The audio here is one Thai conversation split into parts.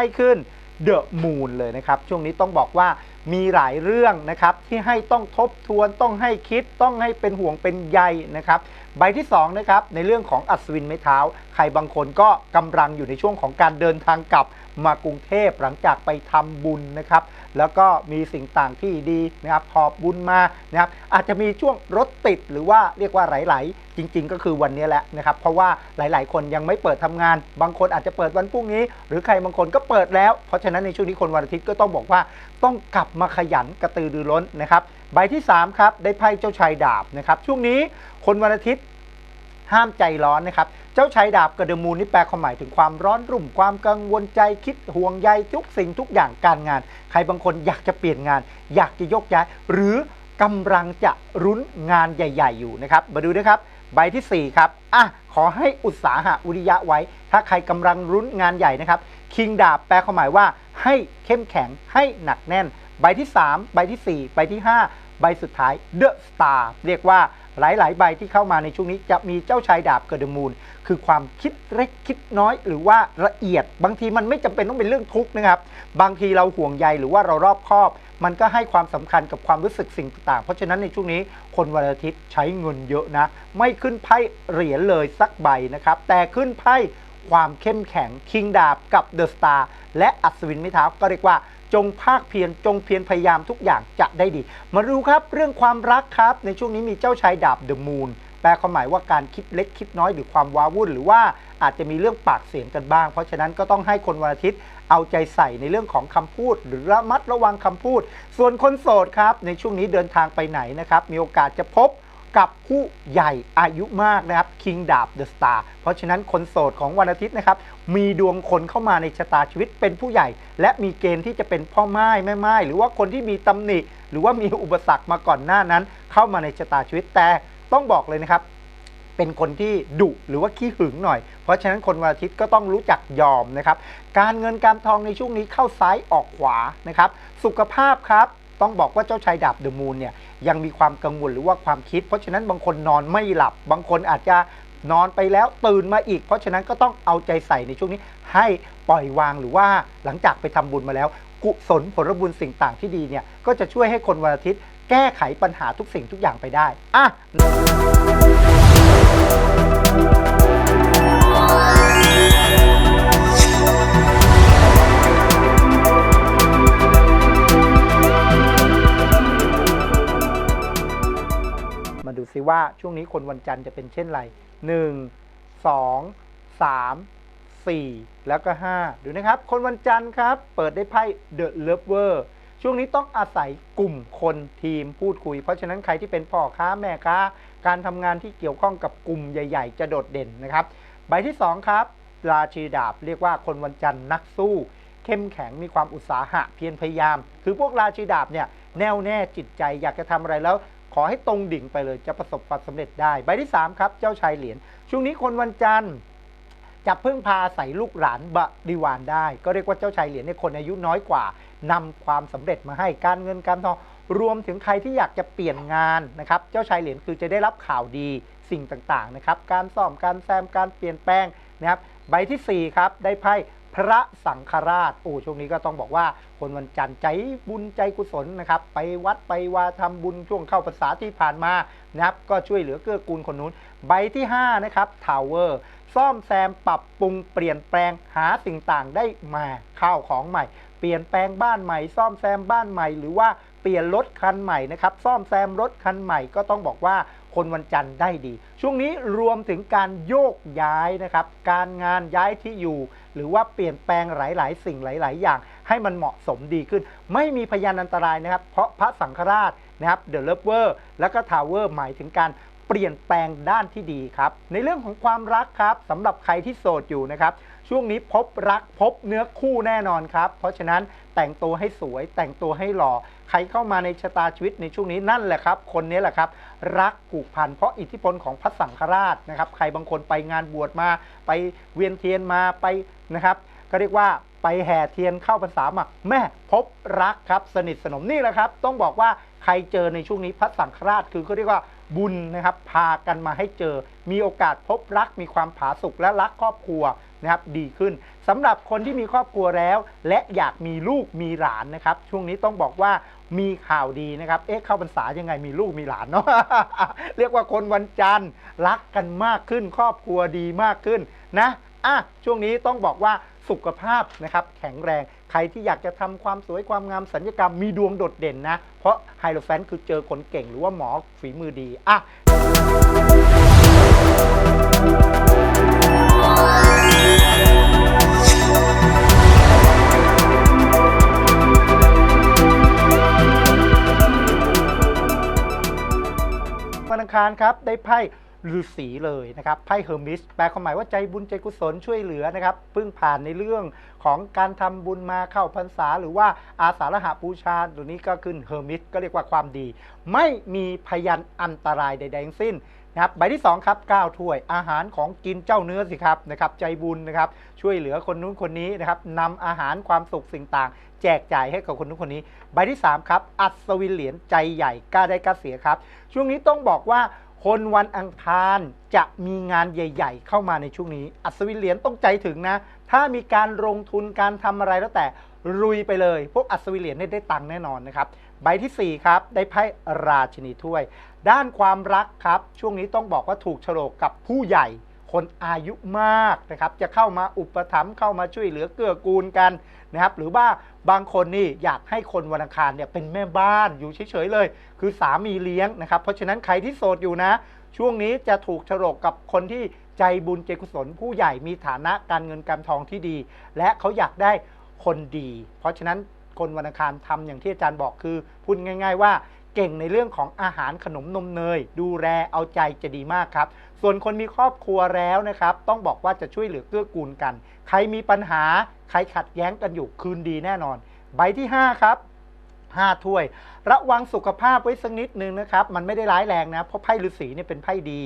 ให้ขึ้นเดอะมูนเลยนะครับ ช่วงนี้ต้องบอกว่ามีหลายเรื่องนะครับที่ให้ต้องทบทวนต้องให้คิดต้องให้เป็นห่วงเป็นใยนะครับใบที่2นะครับในเรื่องของอัศวินไม้เท้า ใครบางคนก็กำลังอยู่ในช่วงของการเดินทางกลับมากรุงเทพหลังจากไปทำบุญนะครับ แล้วก็มีสิ่งต่างที่ดีนะครับหอบบุญมานะครับอาจจะมีช่วงรถติดหรือว่าเรียกว่าไหลๆจริง ๆ ก็คือวันนี้แหละนะครับ เพราะว่าหลาย ๆ คนยังไม่เปิดทำงาน บางคนอาจจะเปิดวันพรุ่งนี้ หรือใครบางคนก็เปิดแล้ว เพราะฉะนั้นในช่วงนี้คนวันอาทิตย์ก็ต้องบอกว่าต้องกลับมาขยันกระตือรือร้นนะครับ ใบที่สามครับ ได้ไพ่เจ้าชายดาบนะครับ ช่วงนี้คนวันอาทิตย์ห้ามใจร้อนนะครับ เจ้าชายดาบกระดมูลนี่แปลความหมายถึงความร้อนรุ่ม ความกังวลใจคิดห่วงใยทุกสิ่งทุกอย่างการงาน ใครบางคนอยากจะเปลี่ยนงาน อยากจะยกย้าย หรือกำลังจะรุ้นงานใหญ่ ๆ อยู่นะครับ มาดูนะครับ ใบทีสี่4 ครับอะขอให้อุตสาหะวิริยะไว้ ถ้าใครกำลังรุ้นงานใหญ่นะครับ คิงดาบแปลความหมายว่าให้เข้มแข็งให้หนักแน่น ใบที่ 3 ใบทีสี่4 ใบที่ 5 ใบสุดท้ายเดอะสตาร์เรียกว่าหลาย ๆ ใบที่เข้ามาในช่วงนี้จะมีเจ้าชายดาบเกระเดมูล คือความคิดเล็กคิดน้อยหรือว่าละเอียด บางทีมันไม่จำเป็นต้องเป็นเรื่องทุกข์นะครับ บางทีเราห่วงใยหรือว่าเรารอบคอบ มันก็ให้ความสำคัญกับความรู้สึกสิ่งต่างๆ เพราะฉะนั้นในช่วงนี้คนวันอาทิตย์ใช้เงินเยอะนะ ไม่ขึ้นไพ่เหรียญเลยสักใบนะครับ แต่ขึ้นไพ่ความเข้มแข็งคิงดาบกับเดอะสตาร์และอัศวินไม้เท้าก็เรียกว่า จงภาคเพียรจงเพียรพยายามทุกอย่างจะได้ดี มาดูครับเรื่องความรักครับ ในช่วงนี้มีเจ้าชายดาบเดอะมูนแปลความหมายว่าการคิดเล็กคิดน้อยหรือความว้าวุ่น หรือว่าอาจจะมีเรื่องปากเสียงกันบ้าง เพราะฉะนั้นก็ต้องให้คนวันอาทิตย์เอาใจใส่ในเรื่องของคำพูด หรือระมัดระวังคำพูด ส่วนคนโสดครับ ในช่วงนี้เดินทางไปไหนนะครับมีโอกาสจะพบ กับผู้ใหญ่อายุมากนะครับคิงดาบเดอะสตาร์เพราะฉะนั้นคนโสดของวันอาทิตย์นะครับ มีดวงคนเข้ามาในชะตาชีวิตเป็นผู้ใหญ่ และมีเกณฑ์ที่จะเป็นพ่อไม้แม่ไม้หรือว่าคนที่มีตำหนิ หรือว่ามีอุปสรรคมาก่อนหน้านั้น เข้ามาในชะตาชีวิตแต่ต้องบอกเลยนะครับเป็นคนที่ดุหรือว่าขี้หึงหน่อย เพราะฉะนั้นคนวันอาทิตย์ก็ต้องรู้จักยอมนะครับ การเงินการทองในช่วงนี้เข้าซ้ายออกขวานะครับ สุขภาพครับ ต้องบอกว่าเจ้าชายดาบเดอะมูนเนี่ยยังมีความกังวลหรือว่าความคิด เพราะฉะนั้นบางคนนอนไม่หลับ บางคนอาจจะนอนไปแล้วตื่นมาอีก เพราะฉะนั้นก็ต้องเอาใจใส่ในช่วงนี้ ให้ปล่อยวางหรือว่าหลังจากไปทำบุญมาแล้ว กุศลผลบุญสิ่งต่างที่ดีเนี่ยก็จะช่วยให้คนวันอาทิตย์ แก้ไขปัญหาทุกสิ่งทุกอย่างไปได้อะ มาดูซิว่าช่วงนี้คนวันจันทร์จะเป็นเช่นไร 1 2 3 4 แล้วก็ 5 ดูนะครับ คนวันจันทร์ครับ เปิดได้ไพ่ The Lover ช่วงนี้ต้องอาศัยกลุ่มคนทีมพูดคุย เพราะฉะนั้นใครที่เป็นพ่อค้าแม่ค้า การทำงานที่เกี่ยวข้องกับกลุ่มใหญ่ ๆ จะโดดเด่นนะครับ ใบที่ 2 ครับ ราชีดาบ เรียกว่าคนวันจันทร์นักสู้ เข้มแข็งมีความอุตสาหะเพียรพยายาม คือพวกราชีดาบเนี่ยแน่วแน่จิตใจอยากจะทำอะไรแล้ว ขอให้ตรงดิ่งไปเลยจะประสบความสำเร็จได้ ใบที่ 3 ครับ เจ้าชายเหรียญช่วงนี้คนวันจันทร์จะพึ่งพาอาศัยลูกหลานบริวารได้ ก็เรียกว่าเจ้าชายเหรียญเนี่ยคนอายุน้อยกว่านำความสำเร็จมาให้การเงินการทองรวมถึงใครที่อยากจะเปลี่ยนงานนะครับเจ้าชายเหรียญคือจะได้รับข่าวดีสิ่งต่างๆนะครับการซ่อมการแซมการเปลี่ยนแปลงนะครับใบทีสี่4 ครับ ได้ไพ่ พระสังฆราชโอ้ช่วงนี้ก็ต้องบอกว่าคนวันจันทร์ใจบุญใจกุศลนะครับไปวัดไปวาทำบุญช่วงเข้าภาษาที่ผ่านมานะครับก็ช่วยเหลือเกื้อกูลคนนู้น ใบที่ 5 นะครับทาวเวอร์ซ่อมแซมปรับปรุงเปลี่ยนแปลงหาสิ่งต่างได้มาข้าวของใหม่ เปลี่ยนแปลงบ้านใหม่ ซ่อมแซมบ้านใหม่ หรือว่า เปลี่ยนรถคันใหม่นะครับซ่อมแซมรถคันใหม่ก็ต้องบอกว่าคนวันจันทร์ได้ดี ช่วงนี้รวมถึงการโยกย้ายนะครับ การงานย้ายที่อยู่ หรือว่าเปลี่ยนแปลงหลาย ๆ สิ่งหลาย ๆ อย่าง ให้มันเหมาะสมดีขึ้น ไม่มีพยานอันตรายนะครับ เพราะพระสังฆราชนะครับเดอะเลเวอร์แล้วก็ทาวเวอร์หมายถึงการเปลี่ยนแปลงด้านที่ดีครับ ในเรื่องของความรักครับสำหรับใครที่โสดอยู่นะครับ ช่วงนี้พบรักพบเนื้อคู่แน่นอนครับ เพราะฉะนั้นแต่งตัวให้สวย แต่งตัวให้หล่อ ใครเข้ามาในชะตาชีวิตในช่วงนี้นั่นแหละครับ คนนี้แหละครับ รักผูกพันเพราะอิทธิพลของพระสังฆราชนะครับ ใครบางคนไปงานบวชมา ไปเวียนเทียนมาไปนะครับ ก็เรียกว่าไปแห่เทียนเข้าพรรษามาแม่พบรักครับ สนิทสนมนี่แหละครับ ต้องบอกว่าใครเจอในช่วงนี้พระสังฆราชคือเขาเรียกว่าบุญนะครับ พากันมาให้เจอ มีโอกาสพบรักมีความผาสุกและรักครอบครัว นะครับดีขึ้นสำหรับคนที่มีครอบครัวแล้ว และอยากมีลูกมีหลานนะครับ ช่วงนี้ต้องบอกว่ามีข่าวดีนะครับ เอ๊ะเข้าพรรษายังไงมีลูกมีหลานเนาะเรียกว่าคนวันจันทร์รักกันมากขึ้น ครอบครัวดีมากขึ้นนะอะช่วงนี้ต้องบอกว่าสุขภาพนะครับแข็งแรงใครที่อยากจะทำความสวยความงามสัญญกรรมมีดวงโดดเด่นนะ เพราะไฮโลแฟนคือเจอคนเก่งหรือว่าหมอฝีมือดีอะ คารครับได้ไพ่ฤาษีเลยนะครับไพ่เฮอร์มิสแปลความหมายว่าใจบุญใจกุศลช่วยเหลือนะครับพึ่งผ่านในเรื่องของการทำบุญมาเข้าพรรษา หรือว่าอาสาฬหาบูชาตัวนี้ก็ขึ้นเฮอร์มิสก็เรียกว่าความดี ไม่มีพยันอันตรายใดๆทั้งสิ้น นะครับใบที่2ครับ9ถ้วยอาหารของกินเจ้าเนื้อสิครับนะครับใจบุญนะครับช่วยเหลือคนนู้นคนนี้นะครับนำอาหารความสุขสิ่งต่าง แจกจ่ายให้กับคนนู้นคนนี้ ใบที่3ครับอัศวินเหรียญใจใหญ่กล้าได้กล้าเสียครับ ช่วงนี้ต้องบอกว่าคนวันอังคารจะมีงานใหญ่ ๆ เข้ามาในช่วงนี้ อัศวินเหรียญต้องใจถึงนะ ถ้ามีการลงทุนการทำอะไรแล้วแต่ลุยไปเลย พวกอัศวินเหรียญได้ตังค์แน่นอนนะครับ ใบทีสี่ 4 ครับ ได้ไพ่ราชินีถ้วย ด้านความรักครับ ช่วงนี้ต้องบอกว่าถูกโฉลกกับผู้ใหญ่ คนอายุมากนะครับ จะเข้ามาอุปถัมภ์เข้ามาช่วยเหลือเกื้อกูลกันนะครับ หรือว่าบางคนนี่อยากให้คนวันอังคารเนี่ยเป็นแม่บ้านอยู่เฉยๆเลย คือสามีเลี้ยงนะครับ เพราะฉะนั้นใครที่โสดอยู่นะ ช่วงนี้จะถูกโฉลกกับคนที่ใจบุญใจกุศลผู้ใหญ่มีฐานะการเงินการทองที่ดี และเขาอยากได้คนดี เพราะฉะนั้น คนวันอังคารทำอย่างที่อาจารย์บอกคือพูดง่าย ๆ ว่าเก่งในเรื่องของอาหารขนมนมเนย ดูแลเอาใจจะดีมากครับ ส่วนคนมีครอบครัวแล้วนะครับ ต้องบอกว่าจะช่วยเหลือเกื้อกูลกัน ใครมีปัญหา ใครขัดแย้งกันอยู่คืนดีแน่นอน ใบที่ 5 ครับ5ถ้วย ระวังสุขภาพไว้สักนิดนึงนะครับ มันไม่ได้ร้ายแรงนะ เพราะไพ่ฤาษีเนี่ยเป็นไพ่ดี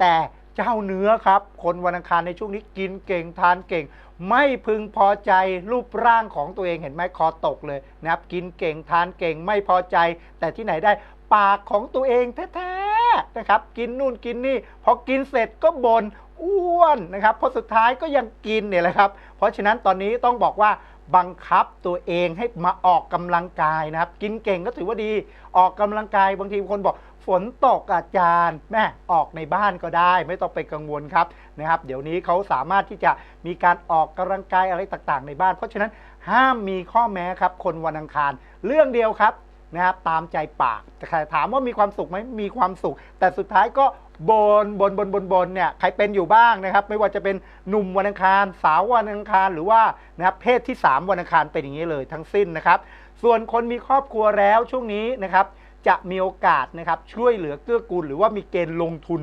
แต่ เจ้าเนื้อครับ คนวันอังคารในช่วงนี้กินเก่งทานเก่ง ไม่พึงพอใจรูปร่างของตัวเองเห็นไหมคอตกเลยนะครับ กินเก่งทานเก่งไม่พอใจ แต่ที่ไหนได้ปากของตัวเองแท้ๆนะครับ กินนู่นกินนี่ พอกินเสร็จก็บน่นอ้วนนะครับพอสุดท้ายก็ยังกินเนี่ยแหละครับ เพราะฉะนั้นตอนนี้ต้องบอกว่า บังคับตัวเองให้มาออกกำลังกายนะครับ กินเก่งก็ถือว่าดี ออกกำลังกายบางทีคนบอกฝนตกอาจารย์แม่ออกในบ้านก็ได้ ไม่ต้องไปกังวลครับนะครับ เดี๋ยวนี้เขาสามารถที่จะมีการออกกำลังกายอะไรต่างๆ ในบ้าน เพราะฉะนั้นห้ามมีข้อแม้ครับ คนวันอังคาร เรื่องเดียวครับนะครับตามใจปากแต่ถามว่ามีความสุขไหมมีความสุข แต่สุดท้ายก็ บนบนบนบนบนเนี่ยใครเป็นอยู่บ้างนะครับ ไม่ว่าจะเป็นหนุ่มวันอังคาร สาววันอังคารหรือว่านะครับเพศที่ 3 วันอังคารเป็นอย่างนี้เลยทั้งสิ้นนะครับ ส่วนคนมีครอบครัวแล้วช่วงนี้นะครับจะมีโอกาสนะครับช่วยเหลือเกื้อกูลหรือว่ามีเกณฑ์ลงทุน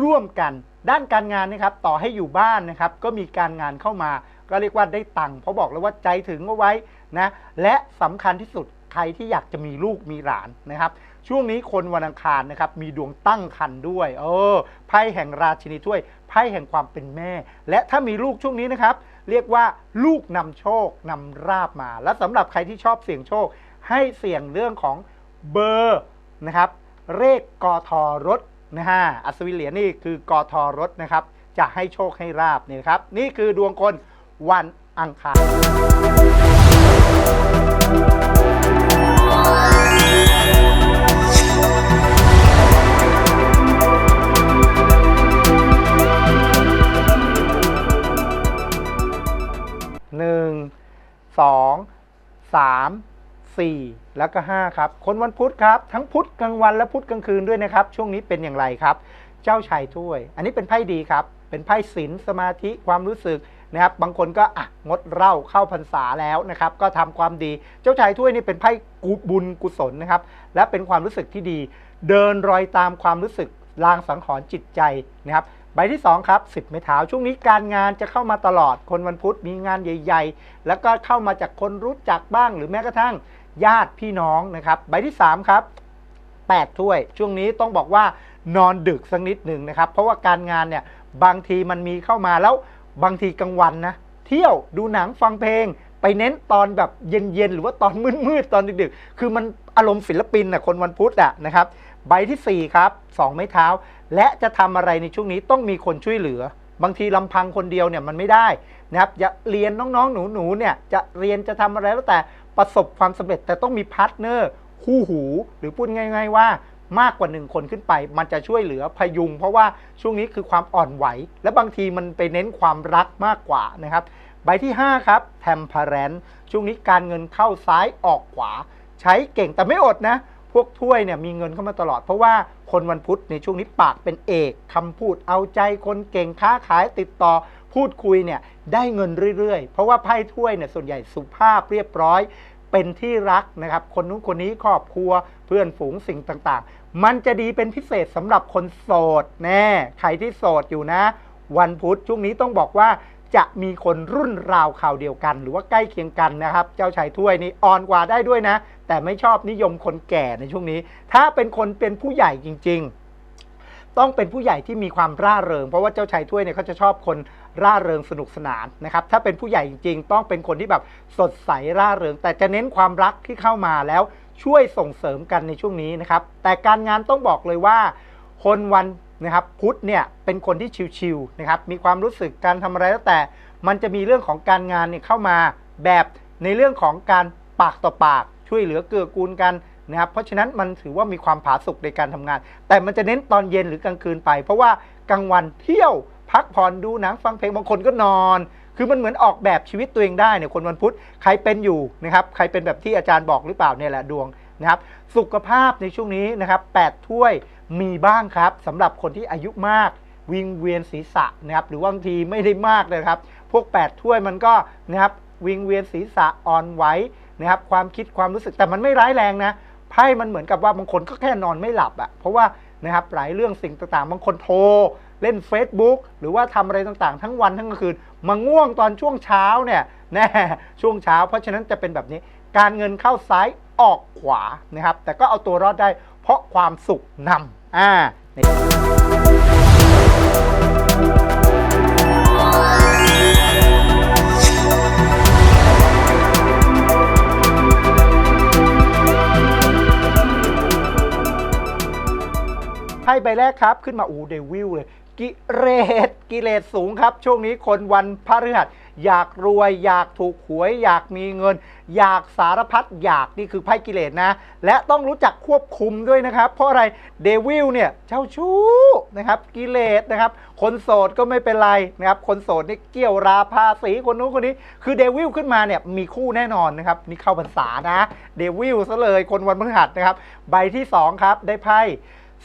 ร่วมกัน ด้านการงานนะครับต่อให้อยู่บ้านนะครับก็มีการงานเข้ามา ก็เรียกว่าได้ตังค์เพราะบอกแล้วว่าใจถึงเอาไว้นะและสำคัญที่สุดใครที่อยากจะมีลูกมีหลานนะครับ ช่วงนี้คนวันอังคารนะครับมีดวงตั้งคันด้วย เออไพ่แห่งราชินีถ้วยไพ่แห่งความเป็นแม่ และถ้ามีลูกช่วงนี้นะครับ เรียกว่าลูกนำโชคนำราบมา และสำหรับใครที่ชอบเสี่ยงโชค ให้เสี่ยงเรื่องของเบอร์นะครับเลขกทรถนะฮะอัศวินเหรียญนี่คือกทรถนะครับ จะให้โชคให้ราบเนี่ยนครับ นี่คือดวงคนวันอังคาร 2 3 4 แล้วก็ 5 ครับ คนวันพุธครับ ทั้งพุธกลางวันและพุธกลางคืนด้วยนะครับ ช่วงนี้เป็นอย่างไรครับ เจ้าชายถ้วย อันนี้เป็นไพ่ดีครับ เป็นไพ่ศีลสมาธิความรู้สึกนะครับ บางคนก็อะงดเหล้าเข้าพรรษาแล้วนะครับ ก็ทำความดี เจ้าชายถ้วยนี่เป็นไพ่กุบุญกุศลนะครับ และเป็นความรู้สึกที่ดี เดินรอยตามความรู้สึกลางสังหรณ์จิตใจนะครับ ใบที่ 2 ครับ10ไม้เท้าช่วงนี้การงานจะเข้ามาตลอดคนวันพุธมีงานใหญ่ ๆ แล้วก็เข้ามาจากคนรู้จักบ้าง หรือแม้กระทั่งญาติพี่น้องนะครับใบที่ 3 ครับ 8 ถ้วย ช่วงนี้ต้องบอกว่านอนดึกสักนิดหนึ่งนะครับ เพราะว่าการงานเนี่ยบางทีมันมีเข้ามาแล้วบางทีกลางวันนะเที่ยวดูหนังฟังเพลง ไปเน้นตอนแบบเย็นๆหรือว่าตอนมืดๆตอนดึกๆ คือมันอารมณ์ศิลปินนะคนวันพุธอะนะครับ ใบทีสี่ 4 ครับ 2 ไม้เท้า และจะทำอะไรในช่วงนี้ต้องมีคนช่วยเหลือ บางทีลำพังคนเดียวเนี่ยมันไม่ได้นะครับจะเรียนน้องๆหนูๆเนี่ยจะเรียนจะทำอะไรแล้วแต่ประสบความสำเร็จแต่ต้องมีพาร์ทเนอร์คู่หู หรือพูดง่าย ๆ ว่ามากกว่าหนึ่งคนขึ้นไป มันจะช่วยเหลือพยุง เพราะว่าช่วงนี้คือความอ่อนไหว และบางทีมันไปเน้นความรักมากกว่านะครับใบที่ 5 ครับ temperance ช่วงนี้การเงินเข้าซ้ายออกขวา ใช้เก่งแต่ไม่อดนะ วกถ้วยเนี่ยมีเงินเข้ามาตลอด เพราะว่าคนวันพุธในช่วงนี้ปากเป็นเอกคำพูดเอาใจคนเก่งค้าขายติดต่อพูดคุยเนี่ยได้เงินเรื่อยๆ เพราะว่าไพ่ถ้วยเนี่ยส่วนใหญ่สุภาพเรียบร้อย เป็นที่รักนะครับ คนนู้นคนนี้ครอบครัวเพื่อนฝูงสิ่งต่างๆ มันจะดีเป็นพิเศษสำหรับคนโสดแน่ใครที่โสดอยู่นะ วันพุธช่วงนี้ต้องบอกว่า จะมีคนรุ่นราวข่าวเดียวกัน หรือว่าใกล้เคียงกันนะครับ เจ้าชายถ้วยนี่อ่อนกว่าได้ด้วยนะ แต่ไม่ชอบนิยมคนแก่ในช่วงนี้ ถ้าเป็นคนเป็นผู้ใหญ่จริง ๆ ต้องเป็นผู้ใหญ่ที่มีความร่าเริง เพราะว่าเจ้าชายถ้วยเนี่ยเขาจะชอบคนร่าเริงสนุกสนานนะครับ ถ้าเป็นผู้ใหญ่จริง ๆ ต้องเป็นคนที่แบบสดใสร่าเริง แต่จะเน้นความรักที่เข้ามาแล้วช่วยส่งเสริมกันในช่วงนี้นะครับ แต่การงานต้องบอกเลยว่า คนวัน นะครับพุธเนี่ยเป็นคนที่ชิวๆนะครับมีความรู้สึกการทำอะไรแล้วแต่ มันจะมีเรื่องของการงานเนี่ยเข้ามาแบบในเรื่องของการปากต่อปาก ช่วยเหลือเกื้อกูลกันนะครับเพราะฉะนั้นมันถือว่ามีความผาสุกในการทำงาน แต่มันจะเน้นตอนเย็นหรือกลางคืนไป เพราะว่ากลางวันเที่ยวพักผ่อนดูหนังฟังเพลงบางคนก็นอน คือมันเหมือนออกแบบชีวิตตัวเองได้เนี่ยคนวันพุธใครเป็นอยู่นะครับใครเป็นแบบที่อาจารย์บอกหรือเปล่าเนี่ยแหละดวงนะครับสุขภาพในช่วงนี้นะครับ8ถ้วย มีบ้างครับสำหรับคนที่อายุมากวิงเวียนศีรษะนะครับหรือบางทีไม่ได้มากเลยครับ พวก 8 ถ้วยมันก็นะครับวิงเวียนศีรษะอ่อนไหวนะครับความคิดความรู้สึกแต่มันไม่ร้ายแรงนะไพ่มันเหมือนกับว่าบางคนก็แค่นอนไม่หลับอะ่ะเพราะว่านะครับหลายเรื่องสิ่งต่างๆ บางคนโทร เล่น Facebook หรือว่าทำอะไรต่างๆ ทั้งวันทั้งคืนมาง่วงตอนช่วงเช้าเนี่ยแน่ช่วงเช้า เพราะฉะนั้นจะเป็นแบบนี้การเงินเข้าซ้ายออกขวานะครับแต่ก็เอาตัวรอดได้เพราะความสุขนำ อ่าในไพ่ใบแรกครับ ขึ้นมาอูเดวิลเลย กิเลสกิเลสสูงครับ ช่วงนี้คนวันพฤหัส อยากรวย อยากถูกหวย อยากมีเงิน อยากสารพัดอยากนี่คือไพ่กิเลสนะ และต้องรู้จักควบคุมด้วยนะครับ เพราะอะไรเดวิลเนี่ยเจ้าชู้นะครับกิเลสนะครับ คนโสดก็ไม่เป็นไรนะครับ คนโสดนี่เกี่ยวราภาษีคนนู้นคนนี้ คือเดวิลขึ้นมาเนี่ยมีคู่แน่นอนนะครับนี่เข้าพรรษานะเดวิลซะเลยคนวันพฤหัสนะครับ ใบที่สองครับได้ไพ่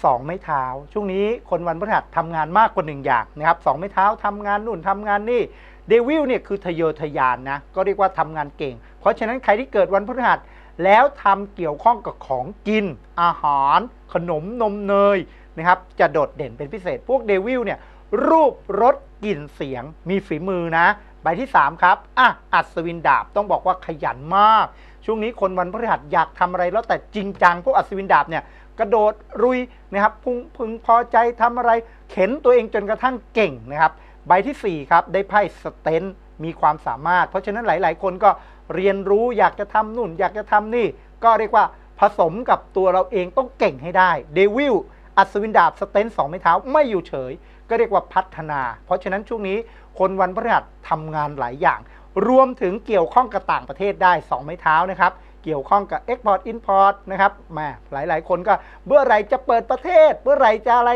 สองไม้เท้า ช่วงนี้คนวันพฤหัสทำงานมากกว่าหนึ่งอย่างนะครับสองไม้เท้าทำงานนู่นทำงานนี่ เดวิลเนี่ยคือทะเยอทะยานนะ ก็เรียกว่าทำงานเก่ง เพราะฉะนั้นใครที่เกิดวันพฤหัสแล้วทำเกี่ยวข้องกับของกิน อาหาร ขนมนมเนยนะครับ จะโดดเด่นเป็นพิเศษ พวกเดวิลเนี่ยรูปรสกลิ่นเสียงมีฝีมือนะใบที่ 3 ครับอะอัศวินดาบต้องบอกว่าขยันมาก ช่วงนี้คนวันพฤหัสอยากทำอะไรแล้วแต่จริงจัง พวกอัศวินดาบเนี่ยกระโดดรุยนะครับพุงพึงพอใจทำอะไร เข็นตัวเองจนกระทั่งเก่งนะครับ ใบทีสี่ 4 ครับ ได้ไพ่สเตนมีความสามารถ เพราะฉะนั้นหลาย ๆ คนก็เรียนรู้อยากจะทำนู่น อยากจะทำนี่ ก็เรียกว่าผสมกับตัวเราเองต้องเก่งให้ได้เดวิลอัศวินดาบสเตนสองไม้เท้าไม่อยู่เฉย ก็เรียกว่าพัฒนา เพราะฉะนั้นช่วงนี้คนวันพฤหัสทำงานหลายอย่าง รวมถึงเกี่ยวข้องกับต่างประเทศได้ 2 ไม้เท้านะครับเกี่ยวข้องกับ Export Import นะครับแมาหลาย ๆ คนก็เมื่อไรจะเปิดประเทศ เมื่อไรจะอะไร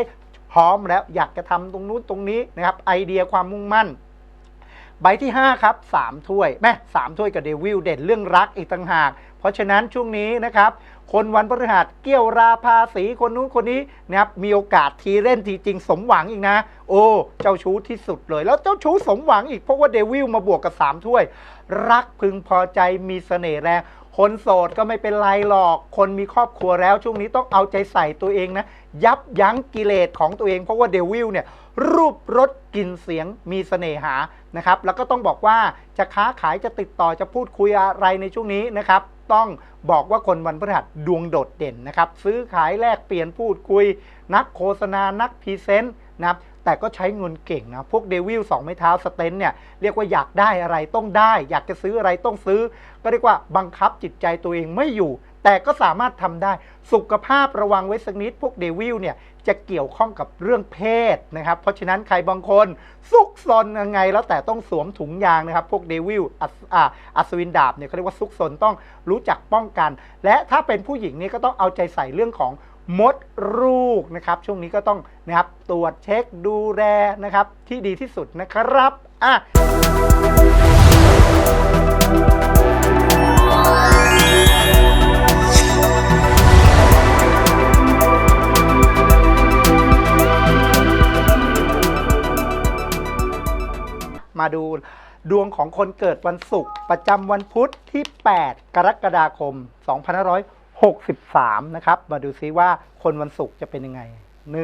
พร้อมแล้วอยากจะทำตรงนู้นตรงนี้นะครับไอเดียความมุ่งมั่น ใบที่ 5 ครับ 3 ถ้วยแม่สามถ้วยกับเดวิลเด่นเรื่องรักอีกต่างหาก เพราะฉะนั้นช่วงนี้นะครับ คนวันพฤหัสเกี่ยวราภาษีคนนู้นคนนี้นะครับมีโอกาสทีเล่นทีจริงสมหวังอีกนะ โอ้เจ้าชู้ที่สุดเลย แล้วเจ้าชู้สมหวังอีกเพราะว่าเดวิลมาบวกกับ3ถ้วย รักพึงพอใจมีเสน่ห์แรง คนโสดก็ไม่เป็นไรหรอก คนมีครอบครัวแล้วช่วงนี้ต้องเอาใจใส่ตัวเองนะ ยับยั้งกิเลสของตัวเองเพราะว่าเดวิลเนี่ยรูปรสกลิ่นเสียงมีเสน่หานะครับ แล้วก็ต้องบอกว่าจะค้าขายจะติดต่อจะพูดคุยอะไรในช่วงนี้นะครับ ต้องบอกว่าคนวันพฤหัสดวงโดดเด่นนะครับ ซื้อขายแลกเปลี่ยนพูดคุย นักโฆษณานักพรีเซนต์นะครับ แต่ก็ใช้เงินเก่งนะ พวกเดวิลสองไม้เท้าสเตนเนี่ยเรียกว่าอยากได้อะไรต้องได้ อยากจะซื้ออะไรต้องซื้อ ก็เรียกว่าบังคับจิตใจตัวเองไม่อยู่ แต่ก็สามารถทำได้ สุขภาพระวังไว้สักนิด พวกเดวิลเนี่ยจะเกี่ยวข้องกับเรื่องเพศนะครับ เพราะฉะนั้นใครบางคนซุกซนยังไง แล้วแต่ต้องสวมถุงยางนะครับ พวกเดวิลอัศวินดาบเนี่ยเขาเรียกว่าซุกซนต้องรู้จักป้องกัน และถ้าเป็นผู้หญิงนี่ก็ต้องเอาใจใส่เรื่องของ มดลูกนะครับช่วงนี้ก็ต้องนะครับตรวจเช็คดูแลนะครับที่ดีที่สุดนะครับอะมาดูดวงของคนเกิดวันศุกร์ประจำวันพุธที่ 8 กรกฎาคม 2 5 63 นะครับ มาดูซิว่าคนวันศุกร์จะเป็นยังไง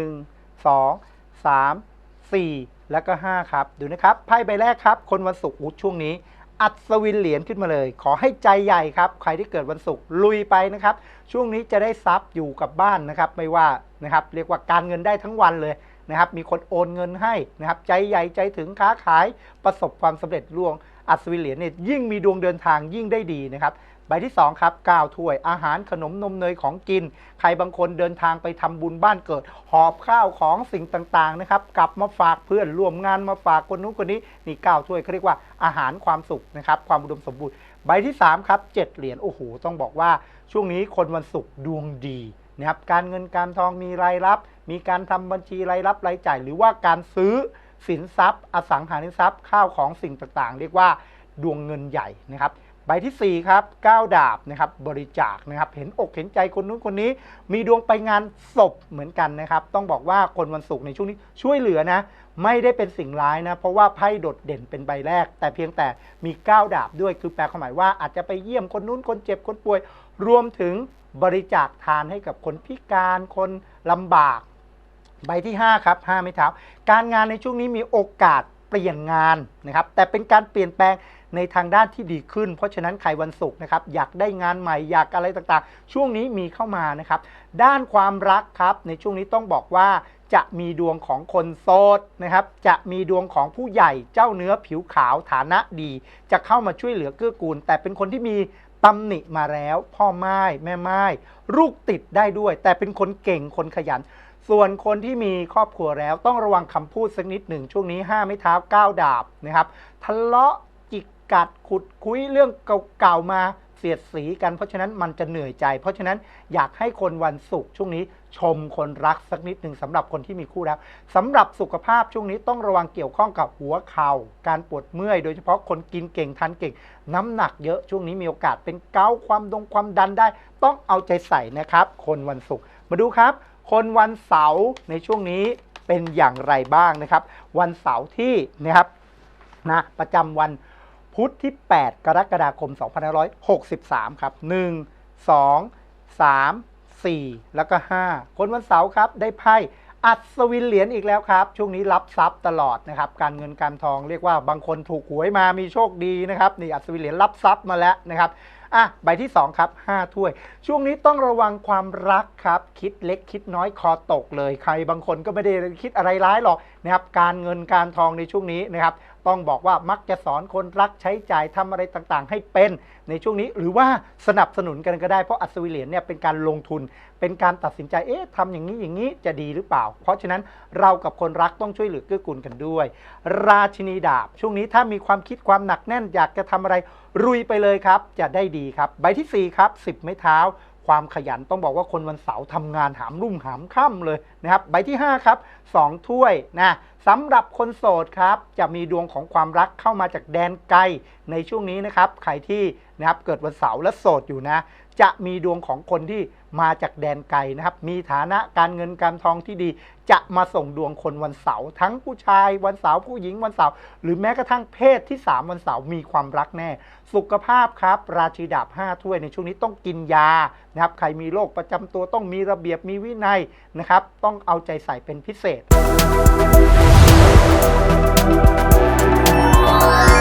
1 2 3 4 แล้วก็ 5 ครับ ดูนะครับ ไพ่ใบแรกครับ คนวันศุกร์อุ๊ยช่วงนี้ อัศวินเหรียญขึ้นมาเลย ขอให้ใจใหญ่ครับ ใครที่เกิดวันศุกร์ลุยไปนะครับ ช่วงนี้จะได้ทรัพย์อยู่กับบ้านนะครับ ไม่ว่านะครับ เรียกว่าการเงินได้ทั้งวันเลยนะครับ มีคนโอนเงินให้นะครับ ใจใหญ่ใจถึงค้าขายประสบความสำเร็จล่วง อัศวินเหรียญเนี่ยยิ่งมีดวงเดินทางยิ่งได้ดีนะครับ ใบที่ 2 ครับ9ถ้วยอาหารขนมนมเนยของกิน ใครบางคนเดินทางไปทำบุญบ้านเกิด หอบข้าวของสิ่งต่างๆนะครับกลับมาฝากเพื่อนร่วมงานมาฝากคนนู้นคนนี้นี่9ถ้วยเขาเรียกว่าอาหารความสุขนะครับความอุดมสมบูรณ์ใบที่3ครับ7เหรียญโอ้โหต้องบอกว่า ช่วงนี้คนวันศุกร์ดวงดีนะครับการเงินการทองมีรายรับ มีการทำบัญชีรายรับรายจ่าย หรือว่าการซื้อสินทรัพย์ อสังหาริมทรัพย์ข้าวของสิ่งต่างๆ เรียกว่าดวงเงินใหญ่นะครับ ใบทีสี่ 4 ครับ9ดาบนะครับบริจาคนะครับ เห็นอกเห็นใจคนนู้นคนนี้ มีดวงไปงานศพเหมือนกันนะครับ ต้องบอกว่าคนวันศุกร์ในช่วงนี้ช่วยเหลือนะ ไม่ได้เป็นสิ่งร้ายนะ เพราะว่าไพ่โดดเด่นเป็นใบแรก แต่เพียงแต่มี 9 ดาบด้วยคือแปลความหมายว่าอาจจะไปเยี่ยมคนนู้นคนเจ็บคนป่วย รวมถึงบริจาคทานให้กับคนพิการคนลำบาก ใบที่ 5 ครับ5ไม่เท้าการงานในช่วงนี้มีโอกาสเปลี่ยนงานนะครับแต่เป็นการเปลี่ยนแปลง ในทางด้านที่ดีขึ้น เพราะฉะนั้นใครวันศุกร์นะครับอยากได้งานใหม่อยากอะไรต่างๆ ช่วงนี้มีเข้ามานะครับ ด้านความรักครับ ในช่วงนี้ต้องบอกว่าจะมีดวงของคนโสดนะครับ จะมีดวงของผู้ใหญ่เจ้าเนื้อผิวขาวฐานะดี จะเข้ามาช่วยเหลือเกื้อกูล แต่เป็นคนที่มีตำหนิมาแล้ว พ่อไม้แม่ไม้ลูกติดได้ด้วย แต่เป็นคนเก่งคนขยัน ส่วนคนที่มีครอบครัวแล้วต้องระวังคำพูดสักนิดหนึ่งช่วงนี้5ไม่เท้า9ดาบนะครับทะเลาะ กัดขุดคุยเรื่องเก่าๆมาเสียดสีกันเพราะฉะนั้นมันจะเหนื่อยใจ เพราะฉะนั้นอยากให้คนวันศุกร์ช่วงนี้ชมคนรักสักนิดหนึ่งสำหรับคนที่มีคู่แล้วสำหรับสุขภาพช่วงนี้ต้องระวังเกี่ยวข้องกับหัวเข่า การปวดเมื่อย โดยเฉพาะคนกินเก่งทานเก่ง น้ำหนักเยอะช่วงนี้มีโอกาสเป็นเกาความดงความดันได้ ต้องเอาใจใส่นะครับ คนวันศุกร์มาดูครับ คนวันเสาร์ในช่วงนี้เป็นอย่างไรบ้างนะครับ วันเสาร์ที่นะครับนะประจำวัน พุธที่ 8 กรกฎาคม 2563 ครับ 1 2 3 4 แล้วก็ 5 คนวันเสาร์ครับ ได้ไพ่อัศวินเหรียญอีกแล้วครับ ช่วงนี้รับทรัพย์ตลอดนะครับ การเงินการทองเรียกว่าบางคนถูกหวยมามีโชคดีนะครับ นี่อัศวินเหรียญรับทรัพย์มาแล้วนะครับ อะใบที่ 2 ครับ 5 ถ้วย ช่วงนี้ต้องระวังความรักครับ คิดเล็กคิดน้อยคอตกเลยใครบางคนก็ไม่ได้คิดอะไรร้ายหรอกนะครับการเงินการทองในช่วงนี้นะครับต้องบอกว่ามักจะสอนคนรักใช้จ่ายทำอะไรต่างๆ ให้เป็นในช่วงนี้ หรือว่าสนับสนุนกันก็ได้เพราะอัศวินเหรียญเนี่ยเป็นการลงทุน เป็นการตัดสินใจเอ๊ะทำอย่างนี้อย่างนี้จะดีหรือเปล่า เพราะฉะนั้นเรากับคนรักต้องช่วยเหลือเกื้อกูลกันด้วย ราชินีดาบ ช่วงนี้ถ้ามีความคิดความหนักแน่นอยากจะทำอะไรรุยไปเลยครับ จะได้ดีครับ ใบที่ 4 ครับ 10 ไม้เท้า ความขยันต้องบอกว่าคนวันเสาร์ทำงานหามรุ่งหามค่ำเลยนะครับ ใบที่ 5 ครับ 2 ถ้วยนะ สำหรับคนโสดครับจะมีดวงของความรักเข้ามาจากแดนไกลในช่วงนี้นะครับใครที่นะครับเกิดวันเสาร์และโสดอยู่นะ จะมีดวงของคนที่มาจากแดนไกลนะครับ มีฐานะการเงินการทองที่ดี จะมาส่งดวงคนวันเสาร์ทั้งผู้ชายวันเสาร์ผู้หญิงวันเสาร์หรือแม้กระทั่งเพศที่ 3 วันเสาร์มีความรักแน่ สุขภาพครับ ราชีดาบ5ถ้วยในช่วงนี้ต้องกินยานะครับใครมีโรคประจำตัวต้องมีระเบียบมีวินัยนะครับ ต้องเอาใจใส่เป็นพิเศษ Thank you.